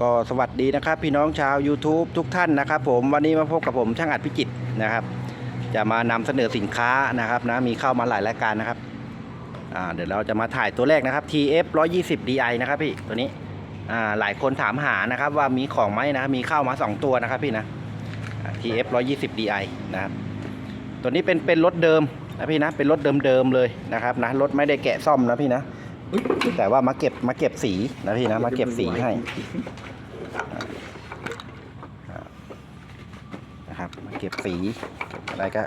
ก็สวัสดีนะครับพี่น้องชาว YouTube ทุกท่านนะครับ ผมวันนี้มาพบกับผมช่างอัดพิจิตนะครับ จะมานำเสนอสินค้านะครับนะมีเข้ามาหลายรายการนะครับอ่าเดี๋ยวเราจะมาถ่ายตัวแรกนะครับ TF 120 DI นะครับพี่ตัวนี้อ่าหลายคนถามหานะครับว่ามีของไหมนะมีเข้ามา 2 ตัวนะครับพี่นะ TF 120 DI นะครับตัวนี้เป็นเป็นรถเดิมนะพี่นะเป็นรถเดิมๆเลยนะครับนะรถไม่ได้แกะซ่อมนะพี่นะ แต่ว่ามาเก็บมาเก็บสีนะพี่นะมาเก็บสีให้นะครับมาเก็บสีเก็บอะไรก็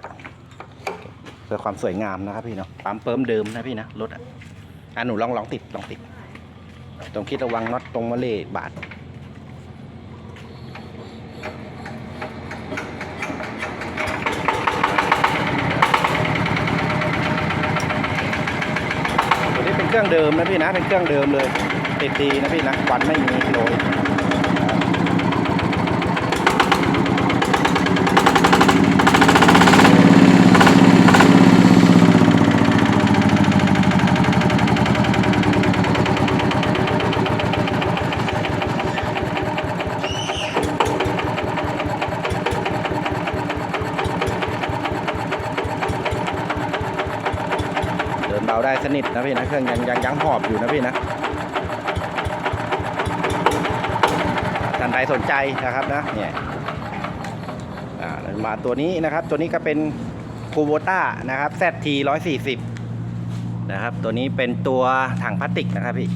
เก็บเพื่อความสวยงามนะครับพี่เนาะปั๊มเปิมเดิมนะพี่นะรถอะอะหนูลองลองติดลองติด ตรงคิดระวังน็อตตรงมะเล่บาดตัวนี้เป็นเค รื่องเดิมนะพี่นะ เป็นเครื่องเดิมเลยติดดีนะพี่นะควันไม่มีโรย เดินเบาได้ สนิทนะพี่นะเครื่องยังยังยังหอบอยู่นะพี่นะท่านใดสนใจนะครับนะเนี่ยมาตัวนี้นะครับ ตัวนี้ก็เป็นคูโบต้านะครับ ZT 140นะครับ ตัวนี้เป็นตัวถังพลาสติกนะครับพี่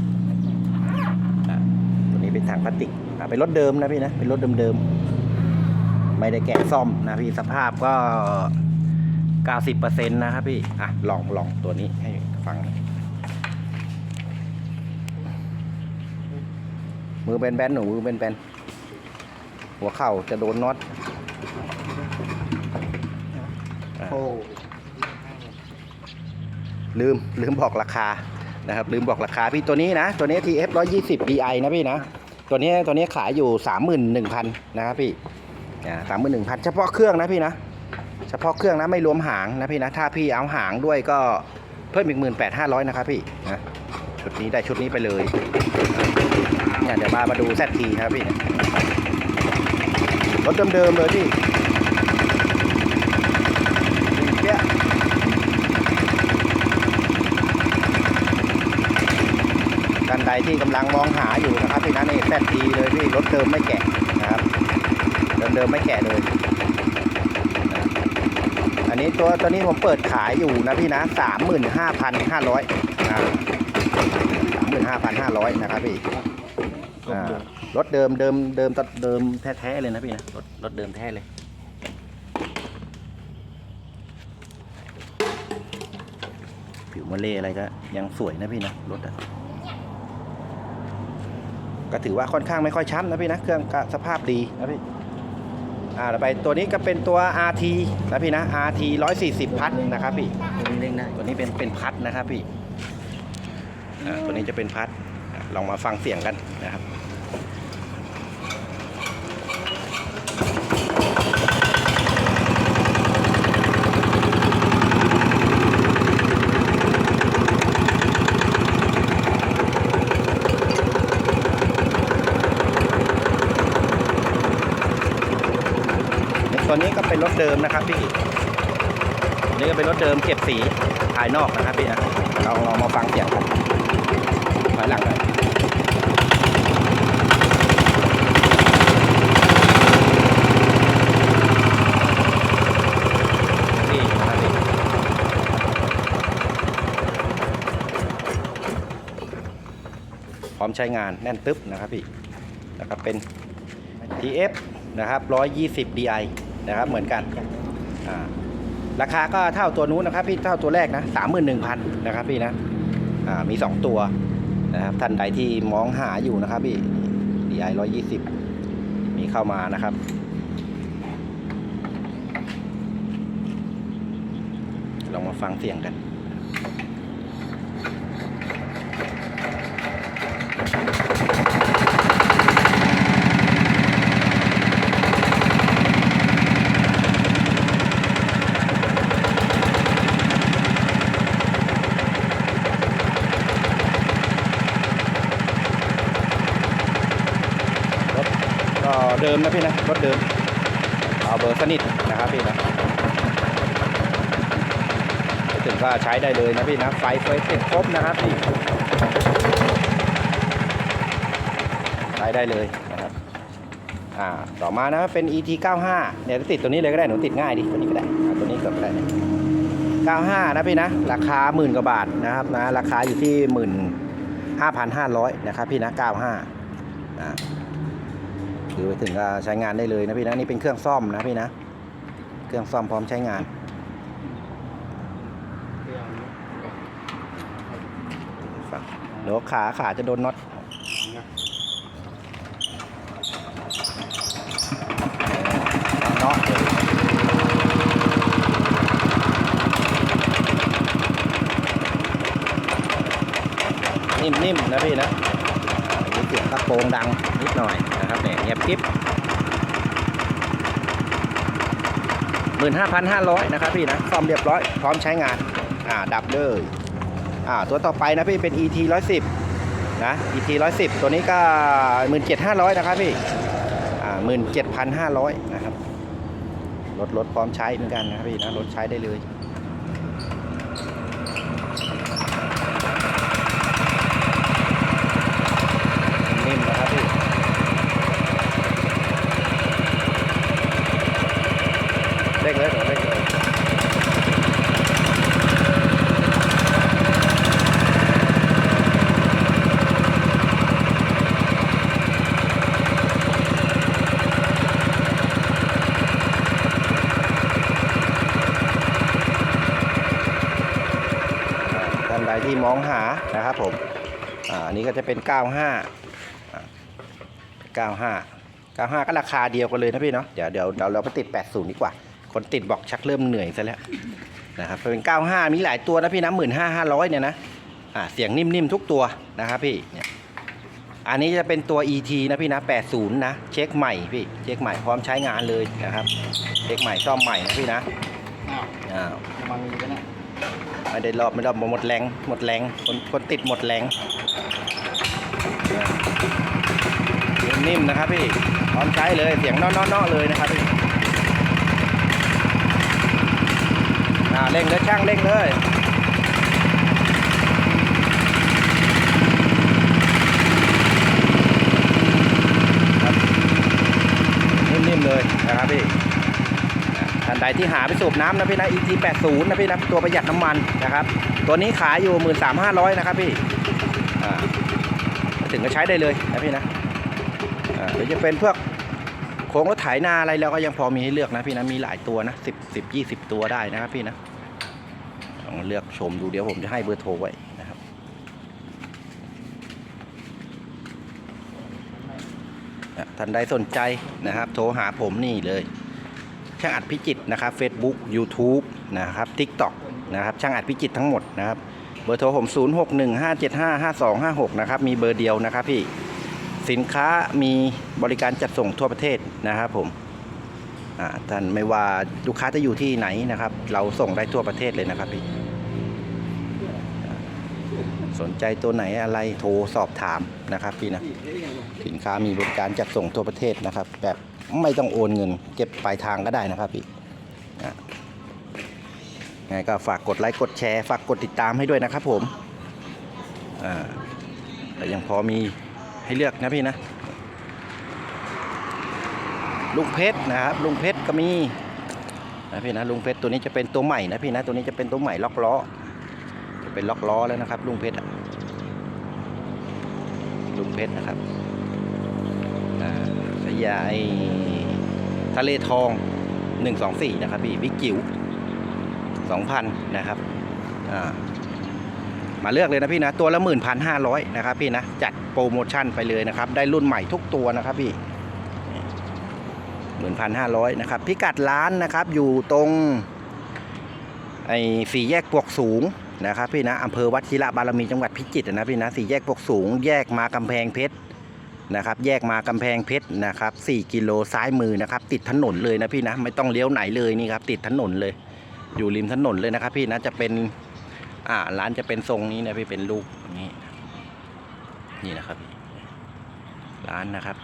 ตัวนี้เป็นถังพลาสติกเป็นรถเดิมนะพี่นะเป็นรถเดิมๆไม่ได้แกะซ่อมนะพี่สภาพก็ 90%นะครับพี่อะลองลองตัวนี้ให้ ฟังหน่อยมือแบนๆหนูมือแบนๆหัวเข่าจะโดนน็อตอะโอ้ลืมลืมบอกราคานะครับ ลืมบอกราคาพี่ตัวนี้นะ ตัวนี้ TF 120 DI นะพี่นะ ตัวนี้ตัวนี้ขายอยู่ 31,000 นะครับพี่อ่า31,000เฉพาะเครื่องนะพี่นะ เฉพาะเครื่องนะไม่รวมหางนะพี่นะ ถ้าพี่เอาหางด้วยก็ เพิ่มอีกหมื่นแปดห้าร้อยนะครับพี่นะชุดนี้ได้ชุดนี้ไปเลยเนี่ยเดี๋ยวมามาดูแซทีครับพี่รถเดิมๆเลยพี่เนี่ยท่านใดที่กำลังมองหาอยู่นะครับพี่นะนี่แซทีเลยพี่รถเดิมไม่แกะนะครับ เดิมๆไม่แกะเลย อันนี้ตัวตัวนี้ผมเปิดขายอยู่นะพี่นะสามหมื่นห้าพันห้าร้อยนะครับสามหมื่นห้าพันห้าร้อยนะครับพี่อ่ารถเดิมเดิมเดิมตัดเดิมแท้ๆเลยนะพี่นะรถรถเดิมแท้เลยผิวมะเล่อะไรก็ยังสวยนะพี่นะรถอะก็ถือว่าค่อนข้างไม่ค่อยช้ำนะพี่นะเครื่องก็สภาพดีนะพี่ อ่าต่อไปตัวนี้ก็เป็นตัว RT นะพี่นะ RT 140 พัดนะครับพี่ตัวนี้เล่งได้ตัวนี้เป็นเป็นพัดนะครับพี่อ่าตัวนี้จะเป็นพัดอะลองมาฟังเสียงกันนะครับ ตัวนี้ก็ เดิมนะครับพี่ตัวนี้ก็เป็นรถเดิมเก็บสีภายนอกนะครับพี่นะเราลองมาฟังเสียงกันถอยหลังหน่อยนี่นะครับพี่พร้อมใช้งานแน่นตึ๊บนะครับพี่นะครับเป็น TF นะครับ 120 DI นะครับเหมือนกันราคาก็เท่าตัวนู้นนะครับพี่เท่าตัวแรกนะสามหมื่นนนะครับพี่นะอ่ามี2ตัวนะครับท่านใดที่มองหาอยู่นะครับพี่ DI 120มีเข้ามานะครับลองมาฟังเสียงกัน ต เดิมนะพี่นะรถเดิมเอาเบอร์สนิทนะครับพี่นะถึงก็ใช้ได้เลยนะพี่นะไฟเฟยติดครบนะครับพี่ใช้ได้เลยนะครับอ่าต่อมานะเป็น ET 95เนี่ยติดตัวนี้เลยก็ได้หนูติดง่ายดิตัวนี้ก็ได้ตัวนี้ก็ได้ 95 นะพี่นะ ราคาหมื่นกว่าบาทนะครับนะราคาอยู่ที่หมื่นห้าพันห้าร้อยนะครับพี่นะ 95อ่าือไปถึงก็ใช้งานได้เลยนะพี่นะนี่เป็นเครื่องซ่อมนะพี่นะ เครื่องซ่อมพร้อมใช้งานเดี๋ยวขาขาจะโดนน็อตน็อตเลยนิ่มๆนะพี่นะมีเสียงกระโปรงดังนิดหน่อยนะ เงียบกิ๊บหมื่นห้าพันห้าร้อยนะครับพี่นะซ่อมเรียบร้อย พร้อมใช้งาน อ่า ดับเลยอ่า ตัวต่อไปนะพี่เป็น ET ร้อยสิบนะ ET ร้อยสิบตัวนี้ก็หมื่นเจ็ดห้าร้อยนะครับพี่ อ่าหมื่นเจ็ดพันห้าร้อยนะครับ รถรถพร้อมใช้เหมือนกันนะครับพี่นะ รถใช้ได้เลย นิ่มนะครับพี่ เร่งเลยเร่งเลย ท่านใดที่มองหานะครับผมอ่าอันนี้ก็จะเป็น 95อ่า95 95 ก็ราคาเดียวกันเลยนะพี่เนาะเดี๋ยวเดี๋ยวเดี๋ยวเราไปติด 80 ดีกว่า คนติดบอกชักเริ่มเหนื่อยซะแล้วนะครับเป็น 95 มีหลายตัวนะพี่นะ15 500 เนี่ยนะอ่าเสียงนิ่มๆทุกตัวนะครับพี่เนี่ยอันนี้จะเป็นตัว ET นะพี่นะ 80 นะ เช็คใหม่พี่ เช็คใหม่พร้อมใช้งานเลยนะครับ เช็คใหม่ซ่อมใหม่นะพี่นะ อ้าว อ้าวมันมีกันนะ ไม่ได้รอบไม่รอบหมดแรงหมดแรงคนคนติดหมดแรงนิ่มๆนะครับพี่พร้อมใช้เลยเสียงเนาะๆๆเลยนะครับพี่เร่งเลยช่างเร่งเลยนิ่มๆเลยนะครับพี่ ท่านใดที่หาไปสูบน้ำนะพี่นะ ET 80นะพี่นะตัวประหยัดน้ำมันนะครับ ตัวนี้ขายอยู่ 13,500 นะครับพี่ถึงก็ใช้ได้เลยนะพี่นะหรือจะเป็นพวกโค้งรถไถนาอะไรแล้วก็ยังพอมีให้เลือกนะพี่นะมีหลายตัวนะ10 10 20ตัวได้นะครับพี่นะลองเลือกชมดูเดี๋ยวผมจะให้เบอร์โทรไว้นะครับ ท่านใดสนใจนะครับ โทรหาผมนี่เลย ช่างอัดพิจิตนะครับ Facebook YouTube นะครับ TikTok นะครับช่างอัดพิจิตทั้งหมดนะครับเบอร์โทรผม 0615755256 นะครับ มีเบอร์เดียวนะครับพี่ สินค้ามีบริการจัดส่งทั่วประเทศนะครับผมท่านไม่ว่าลูกค้าจะอยู่ที่ไหนนะครับ เราส่งได้ทั่วประเทศเลยนะครับพี่ สนใจตัวไหนอะไรโทรสอบถามนะครับพี่นะ สินค้ามีบริการจัดส่งทั่วประเทศนะครับ แบบ ไม่ต้องโอนเงิน เก็บปลายทางก็ได้นะครับพี่นะไงก็ฝากกดไลค์กดแชร์ฝากกดติดตามให้ด้วยนะครับผมอ่าแต่ยังพอมีให้เลือกนะพี่นะ ลุงเพชรนะครับ ลุงเพชรก็มีนะพี่นะลุงเพชรตัวนี้จะเป็นตัวใหม่นะพี่นะตัวนี้จะเป็นตัวใหม่ล็อกล้อจะเป็นล็อกล้อแล้วนะครับ ลุงเพชรลุงเพชรนะครับ ยายทะเลทอง 124 นะครับพี่บิ๊กจิ๋ว2,000 นะครับมาเลือกเลยนะพี่นะ ตัวละ1,500 นะครับพี่นะ จัดโปรโมชั่นไปเลยนะครับ ได้รุ่นใหม่ทุกตัวนะครับพี่1,500 นะครับ พิกัดร้านนะครับอยู่ตรงไอ้สี่แยกปวกสูงนะครับพี่นะอำเภอวัชิระบารมีจังหวัดพิจิตรนะพี่นะสี่แยกปวกสูง แยกมากำแพงเพชร นะครับ แยกมากำแพงเพชรนะครับ4กิโลซ้ายมือนะครับ ติดถนนเลยนะพี่นะไม่ต้องเลี้ยวไหนเลยนี่ครับติดถนนเลย อยู่ริมถนนเลยนะครับ พี่นะจะเป็นอ่าร้านจะเป็นทรงนี้นะพี่เป็นลูกนี้นี่นะครับร้านนะครับ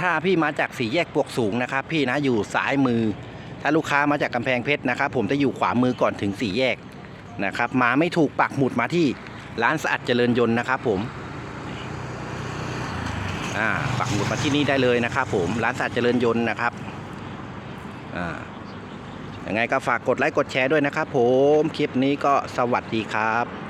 ถ้าพี่มาจากสี่แยกปวกสูงนะครับ พี่นะอยู่ซ้ายมือ ถ้าลูกค้ามาจากกำแพงเพชรนะครับ ผมจะอยู่ขวามือก่อนถึงสี่แยกนะครับ มาไม่ถูกปักหมุดมาที่ร้านสะอาดเจริญยนต์นะครับผม อ่าปักหมุดมาที่นี่ได้เลยนะครับผมร้านสัตว์เจริญยนต์นะครับอ่ายังไงก็ฝากกดไลค์กดแชร์ด้วยนะครับผมคลิปนี้ก็สวัสดีครับ